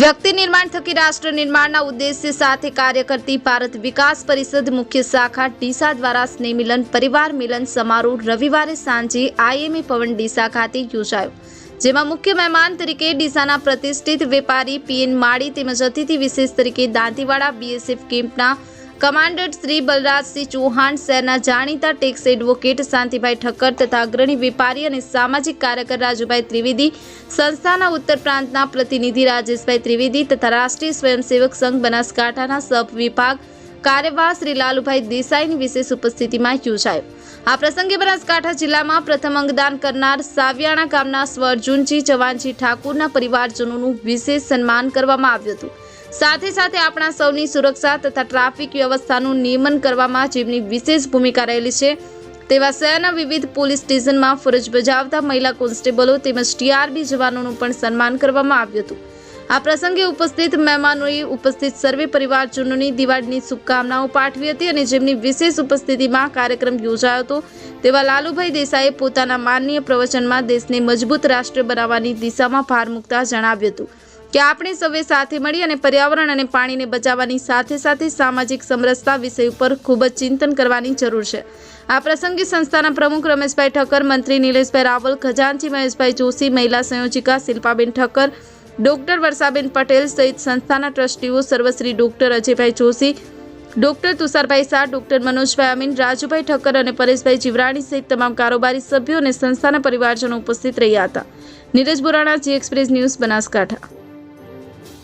વ્યક્તિ નિર્માણ થકી રાષ્ટ્ર નિર્માણના ઉદ્દેશ્ય સાથે કાર્ય કરતી ભારત વિકાસ પરિષદ મુખ્ય શાખા ડીસા દ્વારા સ્નેહ મિલન, પરિવાર મિલન સમારોહ રવિવારે સાંજે આઈએમએ પવન ડીસા ખાતે યોજાયો. જેમાં મુખ્ય મહેમાન તરીકે ડીસાના પ્રતિષ્ઠિત વેપારી પીએન માળી તેમજ અતિથિ વિશેષ તરીકે દાંતીવાડા બીએસએફ કેમ્પના કમાન્ડર શ્રી બલરાજસિંહ ચૌહાણ શહેરના જાણીતા ટેક્સ એડવોકેટ શાંતિભાઈ ઠક્કર તથા અગ્રણી વેપારી અને સામાજિક કાર્યકર રાજુભાઈ ત્રિવેદી, સંસ્થાના ઉત્તર પ્રાંતના પ્રતિનિધિ રાજેશભાઈ ત્રિવેદી તથા રાષ્ટ્રીય સ્વયંસેવક સંઘ બનાસકાંઠાના સબ વિભાગ કાર્યવાહ શ્રી લાલુભાઈ દેસાઈની વિશેષ ઉપસ્થિતિમાં યોજાયો. આ પ્રસંગે બનાસકાંઠા જિલ્લામાં પ્રથમ અંગદાન કરનાર સાવિયાણા ગામના સ્વ અર્જુનજી જવાનજી ઠાકુરના પરિવારજનોનું વિશેષ સન્માન કરવામાં આવ્યું હતું. સાથે સાથે આપણા સૌની સુરક્ષા તથા ટ્રાફિક વ્યવસ્થાનું નિયમન કરવામાં જેમની વિશેષ ભૂમિકા રહેલી છે, તેવા શહેરના વિવિધ પોલીસ સ્ટેશનમાં ફરજ બજાવતા મહિલા કોન્સ્ટેબલો તેમજ ટીઆરબી જવાનોનું પણ સન્માન કરવામાં આવ્યું હતું. આ પ્રસંગે ઉપસ્થિત મહેમાનોએ ઉપસ્થિત સર્વે પરિવારજનોની દિવાળીની શુભકામનાઓ પાઠવી હતી અને જેમની વિશેષ ઉપસ્થિતિમાં કાર્યક્રમ યોજાયો હતો, તેવા લાલુભાઈ દેસાઈએ પોતાના માનનીય પ્રવચનમાં દેશને મજબૂત રાષ્ટ્ર બનાવવાની દિશામાં ભાર મૂકતા જણાવ્યું હતું. કે આપણે સૌએ સાથે મળી અને પર્યાવરણ અને પાણીને બચાવવાની સાથે સાથે સામાજિક સમરસતા વિષય ઉપર ખૂબ જ ચિંતન કરવાની જરૂર છે. આ પ્રસંગે સંસ્થાના પ્રમુખ રમેશભાઈ ઠક્કર, મંત્રી નિલેશભાઈ રાવલ, ખજાનચી મહેશભાઈ જોશી, મહિલા સંયોજિકા શિલ્પાબેન ઠક્કર, ડોક્ટર વર્ષાબેન પટેલ સહિત સંસ્થાના ટ્રસ્ટીઓ સર્વશ્રી doctor Ajaybhai Joshi, doctor Tusharbhai Shah, doctor Manojbhai Amin, Rajubhai Thakkar અને પરેશભાઈ જીવરાણી સહિત તમામ કારોબારી સભ્યો અને સંસ્થાના પરિવારજનો ઉપસ્થિત રહ્યા હતા. Neeraj Borana, G express news Banaskantha.